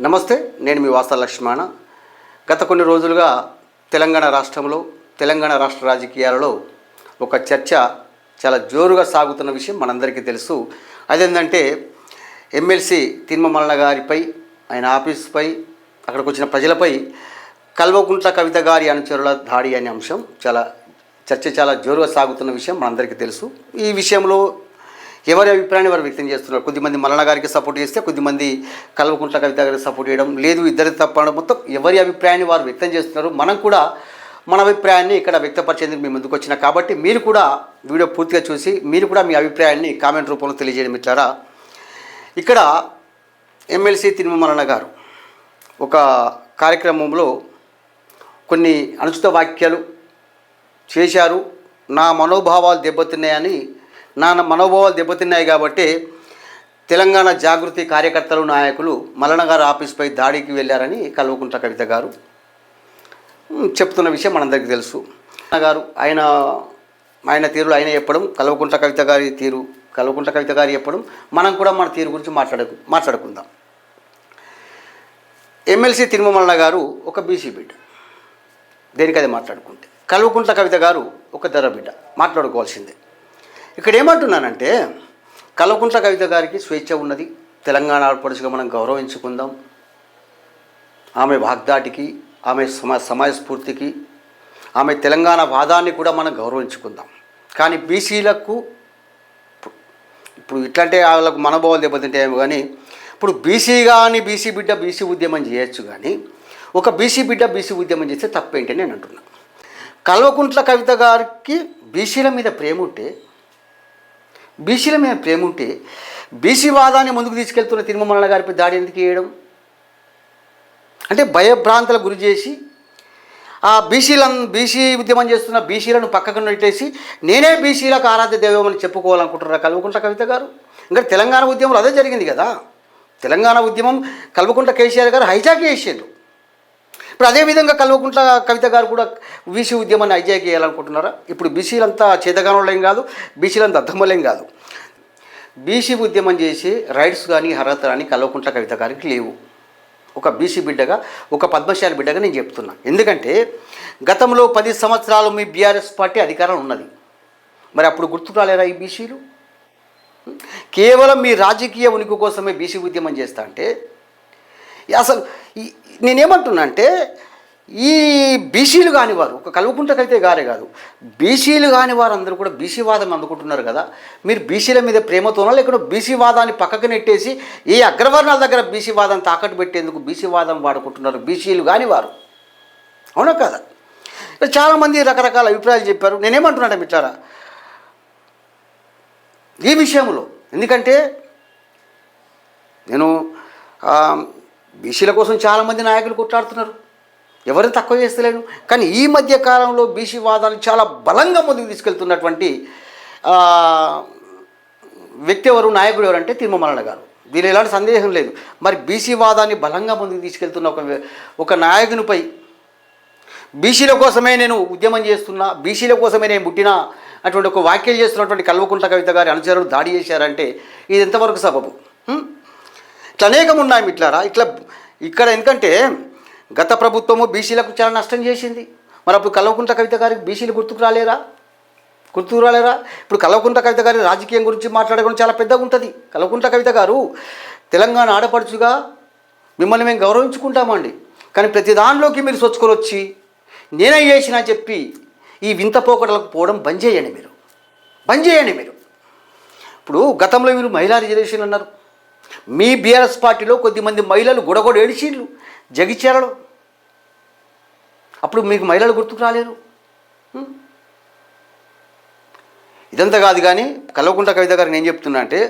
నమస్తే నేను మీ వాస్త లక్ష్మణ. గత కొన్ని రోజులుగా తెలంగాణ రాష్ట్రంలో తెలంగాణ రాష్ట్ర రాజకీయాలలో ఒక చర్చ చాలా జోరుగా సాగుతున్న విషయం మనందరికీ తెలుసు. అదేంటంటే ఎమ్మెల్సీ తిరుమల గారిపై ఆయన ఆఫీస్పై అక్కడికి వచ్చిన ప్రజలపై కల్వకుంట్ల కవిత గారి అనుచరుల దాడి అనే అంశం చాలా చర్చ చాలా జోరుగా సాగుతున్న విషయం మనందరికీ తెలుసు. ఈ విషయంలో ఎవరి అభిప్రాయాన్ని వారు వ్యక్తం చేస్తున్నారు? కొద్దిమంది మల్లన్న గారికి సపోర్ట్ చేస్తే కొద్దిమంది కల్వకుంట్ల కవిత గారికి సపోర్ట్ చేయడం లేదు ఇద్దరి తప్పడం మొత్తం ఎవరి అభిప్రాయాన్ని వారు వ్యక్తం చేస్తున్నారు? మనం కూడా మన అభిప్రాయాన్ని ఇక్కడ వ్యక్తపరిచేందుకు మేము ముందుకు వచ్చిన. కాబట్టి మీరు కూడా వీడియో పూర్తిగా చూసి మీరు కూడా మీ అభిప్రాయాన్ని కామెంట్ రూపంలో తెలియజేయడం ఇట్లారా ఇక్కడ ఎమ్మెల్సీ తిరుమలన్న గారు ఒక కార్యక్రమంలో కొన్ని అనుచిత వాక్యాలు చేశారు. నా మనోభావాలు దెబ్బతిన్నాయని నా మనోభావాలు దెబ్బతిన్నాయి కాబట్టి తెలంగాణ జాగృతి కార్యకర్తలు నాయకులు మల్లన్న గారు ఆఫీస్పై దాడికి వెళ్ళారని కల్వకుంట్ల కవిత గారు చెప్తున్న విషయం మనందరికీ తెలుసు. గారు ఆయన ఆయన తీరులో ఆయన చెప్పడం కల్వకుంట్ల కవిత గారి తీరు కల్వకుంట్ల కవిత గారు చెప్పడం మనం కూడా మన తీరు గురించి మాట్లాడకు మాట్లాడుకుందాం. ఎమ్మెల్సీ తిరుమల గారు ఒక బీసీ బిడ్డ. దేనికి మాట్లాడుకుంటే? కల్వకుంట్ల కవిత గారు ఒక ధర బిడ్డ మాట్లాడుకోవాల్సిందే. ఇక్కడ ఏమంటున్నానంటే కల్వకుంట్ల కవిత గారికి స్వేచ్ఛ ఉన్నది. తెలంగాణ ఆడపడుచుగా మనం గౌరవించుకుందాం. ఆమె వాగ్దాటికి ఆమె సమా సమాజ స్ఫూర్తికి ఆమె తెలంగాణ వాదాన్ని కూడా మనం గౌరవించుకుందాం. కానీ బీసీలకు ఇప్పుడు ఇట్లాంటి వాళ్ళకు మనోభావాలు దెబ్బతింటాయేమో కానీ ఇప్పుడు బీసీ కానీ బీసీ బిడ్డ బీసీ ఉద్యమం చేయొచ్చు కానీ ఒక బీసీ బిడ్డ బీసీ ఉద్యమం చేస్తే తప్పేంటి నేను అంటున్నా. కల్వకుంట్ల కవిత గారికి బీసీల మీద ప్రేమ ఉంటే బీసీల మీద ప్రేమ ఉంటే బీసీ వాదాన్ని ముందుకు తీసుకెళ్తున్న తిరుమల గారిపై దాడి ఎందుకు చేయడం? అంటే భయభ్రాంతులకు గురి చేసి ఆ బీసీలను బీసీ ఉద్యమం చేస్తున్న బీసీలను పక్కకు నెట్టేసి నేనే బీసీలకు ఆరాధ్య దైవం అని చెప్పుకోవాలనుకుంటున్నారా కల్వకుంట్ల కవిత గారు? ఇంకా తెలంగాణ ఉద్యమంలో అదే జరిగింది కదా. తెలంగాణ ఉద్యమం కల్వకుంట్ల కేసీఆర్ గారు హైజాక్ చేసారు ఇప్పుడు అదేవిధంగా కల్వకుంట్ల కవిత గారు కూడా బీసీ ఉద్యమాన్ని హైజాక్ చేయాలనుకుంటున్నారా? ఇప్పుడు బీసీలంతా చేతగానోళ్ళేం కాదు బీసీలంతా అర్థమలేం కాదు. బీసీ ఉద్యమం చేసి రైట్స్ కానీ అర్హత కానీ కల్వకుంట్ల కవిత గారికి లేవు. ఒక బీసీ బిడ్డగా ఒక పద్మశాలి బిడ్డగా నేను చెప్తున్నా. ఎందుకంటే గతంలో పది సంవత్సరాలు మీ బీఆర్ఎస్ పార్టీ అధికారం ఉన్నది. మరి అప్పుడు గుర్తు రాలేరా ఈ బీసీలు? కేవలం మీ రాజకీయ ఉనికి కోసమే బీసీ ఉద్యమం చేస్తా అంటే అసలు నేనేమంటున్నా అంటే ఈ బీసీలు కాని వారు ఒక కల్వకుంటకైతే గారే కాదు బీసీలు కాని వారు అందరూ కూడా బీసీ వాదం అందుకుంటున్నారు కదా మీరు బీసీల మీద ప్రేమతోనో లేకుండా బీసీ వాదాన్ని పక్కకు నెట్టేసి ఈ అగ్రవర్ణాల దగ్గర బీసీ వాదాన్ని తాకట్టు పెట్టేందుకు బీసీ వాదం వాడుకుంటున్నారు బీసీలు కాని వారు అవునా కదా? చాలామంది రకరకాల అభిప్రాయాలు చెప్పారు. నేనేమంటున్నాను మిట్లారా ఈ విషయంలో ఎందుకంటే నేను బీసీల కోసం చాలామంది నాయకులు కొట్లాడుతున్నారు. ఎవరిని తక్కువ చేస్తలేను కానీ ఈ మధ్య కాలంలో బీసీ వాదాన్ని చాలా బలంగా ముందుకు తీసుకెళ్తున్నటువంటి వ్యక్తి ఎవరు నాయకుడు ఎవరంటే తిరుమలన్న గారు. దీని ఎలాంటి సందేహం లేదు. మరి బీసీ వాదాన్ని బలంగా ముందుకు తీసుకెళ్తున్న ఒక ఒక నాయకునిపై బీసీల కోసమే నేను ఉద్యమం చేస్తున్నా బీసీల కోసమే నేను పుట్టినా అటువంటి ఒక వ్యాఖ్యలు చేస్తున్నటువంటి కల్వకుంట్ల కవిత గారి అనుచరులు దాడి చేశారంటే ఇది ఎంతవరకు సబబు? అనేకం ఉన్నాయి ఇట్లారా ఇట్లా ఇక్కడ ఎందుకంటే గత ప్రభుత్వము బీసీలకు చాలా నష్టం చేసింది. మరి అప్పుడు కల్వకుంట్ల కవిత గారికి బీసీలు గుర్తుకు రాలేరా? గుర్తుకు రాలేరా? ఇప్పుడు కల్వకుంట్ల కవిత గారి రాజకీయం గురించి మాట్లాడడం చాలా పెద్దగా ఉంటుంది. కల్వకుంట్ల కవిత గారు తెలంగాణ ఆడపడుచుగా మిమ్మల్ని మేము గౌరవించుకుంటామండి. కానీ ప్రతి దానిలోకి మీరు సొచ్చుకొని వచ్చి నేనే చేసిన అని చెప్పి ఈ వింత పోకడలకు పోవడం బంద్ చేయండి మీరు. బంద్ చేయండి మీరు. ఇప్పుడు గతంలో మీరు మహిళా రిజర్వేషన్ అన్నారు. మీ బీఆర్ఎస్ పార్టీలో కొద్దిమంది మహిళలు గుడగొడ ఏడిచిండ్లు జగిత్యాలలో. అప్పుడు మీకు మహిళలు గుర్తుకు రాలేరు? ఇదంతా కాదు కానీ కల్వకుంట్ల కవిత గారికి నేను చెప్తున్నా అంటే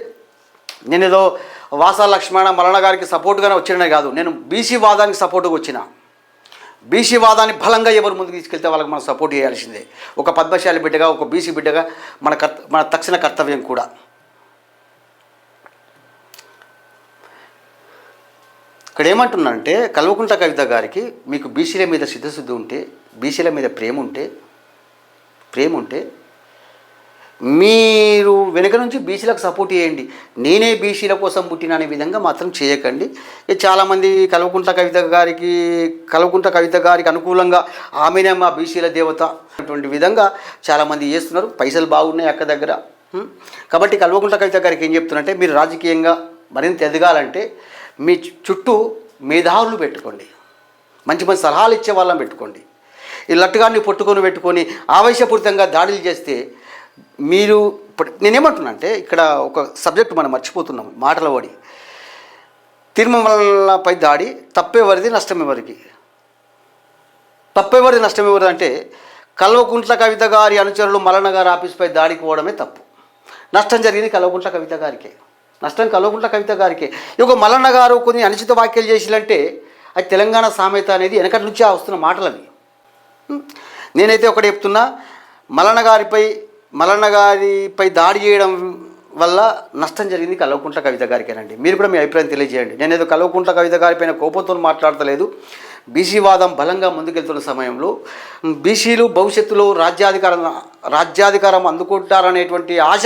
నేను ఏదో వాసా లక్ష్మణ మరణ గారికి సపోర్ట్గానే వచ్చిననే కాదు. నేను బీసీ వాదానికి సపోర్ట్గా వచ్చిన. బీసీ వాదాన్ని బలంగా ఎవరు ముందుకు తీసుకెళ్తే వాళ్ళకి మనం సపోర్ట్ చేయాల్సిందే. ఒక పద్మశాలి బిడ్డగా ఒక బీసీ బిడ్డగా మన కర్త మన తక్షణ కర్తవ్యం కూడా. ఇక్కడ ఏమంటున్నానంటే కల్వకుంట్ల కవిత గారికి మీకు బీసీల మీద సిద్ధశుద్ధి ఉంటే బీసీల మీద ప్రేమ ఉంటే ప్రేమ ఉంటే మీరు వెనుక నుంచి బీసీలకు సపోర్ట్ చేయండి. నేనే బీసీల కోసం పుట్టిన అనే విధంగా మాత్రం చేయకండి. చాలామంది కల్వకుంట్ల కవిత గారికి కల్వకుంట్ల కవిత గారికి అనుకూలంగా ఆమెనే మా బీసీల దేవత అటువంటి విధంగా చాలామంది చేస్తున్నారు. పైసలు బాగున్నాయి అక్క దగ్గర. కాబట్టి కల్వకుంట్ల కవిత గారికి ఏం చెప్తున్నారంటే మీరు రాజకీయంగా మరింత ఎదగాలంటే మీ చుట్టూ మేధావులు పెట్టుకోండి. మంచి మంచి సలహాలు ఇచ్చే వాళ్ళని పెట్టుకోండి. ఈ లట్టుగాన్ని పట్టుకొని పెట్టుకొని ఆవేశపూరితంగా దాడులు చేస్తే మీరు ఇప్పుడు నేనేమంటున్నా అంటే ఇక్కడ ఒక సబ్జెక్ట్ మనం మర్చిపోతున్నాం మాటల ఓడి తిరుమలపై దాడి తప్పేవరిది నష్టం ఎవరికి తప్పేవరిది నష్టం అంటే కల్వకుంట్ల కవిత గారి అనుచరులు మలన గారి ఆఫీస్పై దాడికి పోవడమే తప్పు. నష్టం జరిగింది కల్వకుంట్ల కవిత గారికే. నష్టం కల్వకుంట్ల కవిత గారికి. ఇక మల్లన్న గారు కొన్ని అనుచిత వ్యాఖ్యలు చేసిలంటే అది తెలంగాణ సామెత అనేది వెనకటి నుంచి వస్తున్న మాటలని నేనైతే ఒకటి చెప్తున్నా మల్లన్న గారిపై మల్లన్న గారిపై దాడి చేయడం వల్ల నష్టం జరిగింది కల్వకుంట్ల కవిత గారికేనండి. మీరు కూడా మీ అభిప్రాయం తెలియజేయండి. నేను ఏదో కల్వకుంట్ల కవిత గారిపైన కోపంతో మాట్లాడతలేదు. బీసీ వాదం బలంగా ముందుకెళ్తున్న సమయంలో బీసీలు భవిష్యత్తులో రాజ్యాధికారం రాజ్యాధికారం అందుకుంటారనేటువంటి ఆశ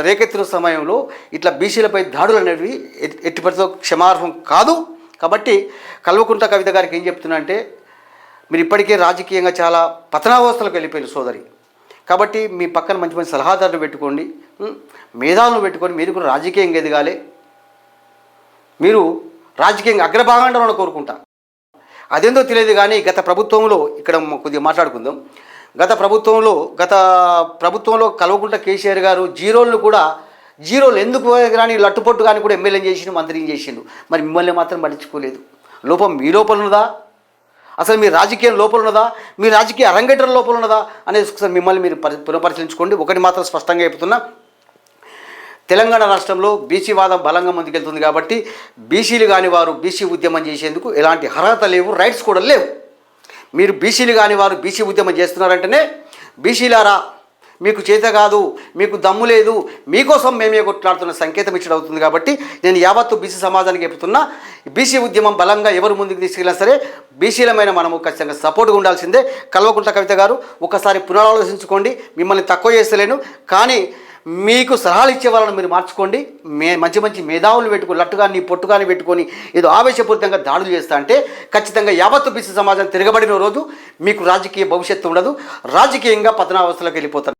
రేకెత్తిన సమయంలో ఇట్లా బీసీలపై దాడులు అనేవి ఎట్- ఎట్టి పరిస్థితుల్లో క్షమార్హం కాదు. కాబట్టి కల్వకుంట కవిత గారికి ఏం చెప్తున్నా అంటే మీరు ఇప్పటికే రాజకీయంగా చాలా పతనావస్థలకు వెళ్ళిపోయారు సోదరి. కాబట్టి మీ పక్కన మంచి మంచి సలహాదారులు పెట్టుకోండి. మేధావులను పెట్టుకొని మీరు కూడా రాజకీయంగా ఎదగాలి. మీరు రాజకీయంగా అగ్రభాగాండాలను కోరుకుంటా. అదేందో తెలియదు కానీ గత ప్రభుత్వంలో ఇక్కడ కొద్దిగా మాట్లాడుకుందాం. గత ప్రభుత్వంలో గత ప్రభుత్వంలో కల్వకుంట్ల కేసీఆర్ గారు జీరోలను కూడా జీరోలు ఎందుకు కానీ లట్టుపొట్టు కానీ కూడా ఎమ్మెల్యే చేసిండు మంత్రిని చేసిండు. మరి మిమ్మల్ని మాత్రం పట్టించుకోలేదు. లోపం మీ లోపల ఉన్నదా? అసలు మీ రాజకీయం లోపల ఉన్నదా? మీ రాజకీయ అరంగేట్రం లోపల ఉన్నదా? అనేది ఒకసారి మిమ్మల్ని మీరు పరి పునఃపరిశీలించుకోండి. ఒకటి మాత్రం స్పష్టంగా చెప్తున్నా. తెలంగాణ రాష్ట్రంలో బీసీ వాదం బలంగా ముందుకెళ్తుంది కాబట్టి బీసీలు కాని వారు బీసీ ఉద్యమం చేసేందుకు ఎలాంటి అర్హత లేవు రైట్స్ కూడా లేవు. మీరు బీసీలు కాని వారు బీసీ ఉద్యమం చేస్తున్నారంటేనే బీసీలారా మీకు చేత కాదు మీకు దమ్ము లేదు మీకోసం మేమే కొట్లాడుతున్న సంకేతం ఇచ్చడం అవుతుంది కాబట్టి నేను యావత్తు బీసీ సమాజానికి చెప్తున్నా బీసీ ఉద్యమం బలంగా ఎవరు ముందుకు తీసుకెళ్ళినా సరే బీసీలమైన మనము ఖచ్చితంగా సపోర్ట్గా ఉండాల్సిందే. కల్వకుంట్ల కవిత గారు ఒకసారి పునరాలోచించుకోండి మిమ్మల్ని తక్కువ చేస్తలేను. కానీ మీకు సలహాలు ఇచ్చే వాళ్ళని మీరు మార్చుకోండి. మే మంచి మంచి మేధావులు పెట్టుకుని లట్టుగాని పొట్టుగాని పెట్టుకొని ఏదో ఆవేశపూరితంగా దాడులు చేస్తా అంటే ఖచ్చితంగా యావత్తు బీసీ సమాజం తిరగబడిన రోజు మీకు రాజకీయ భవిష్యత్తు ఉండదు. రాజకీయంగా పతనావస్థలకు వెళ్ళిపోతారు.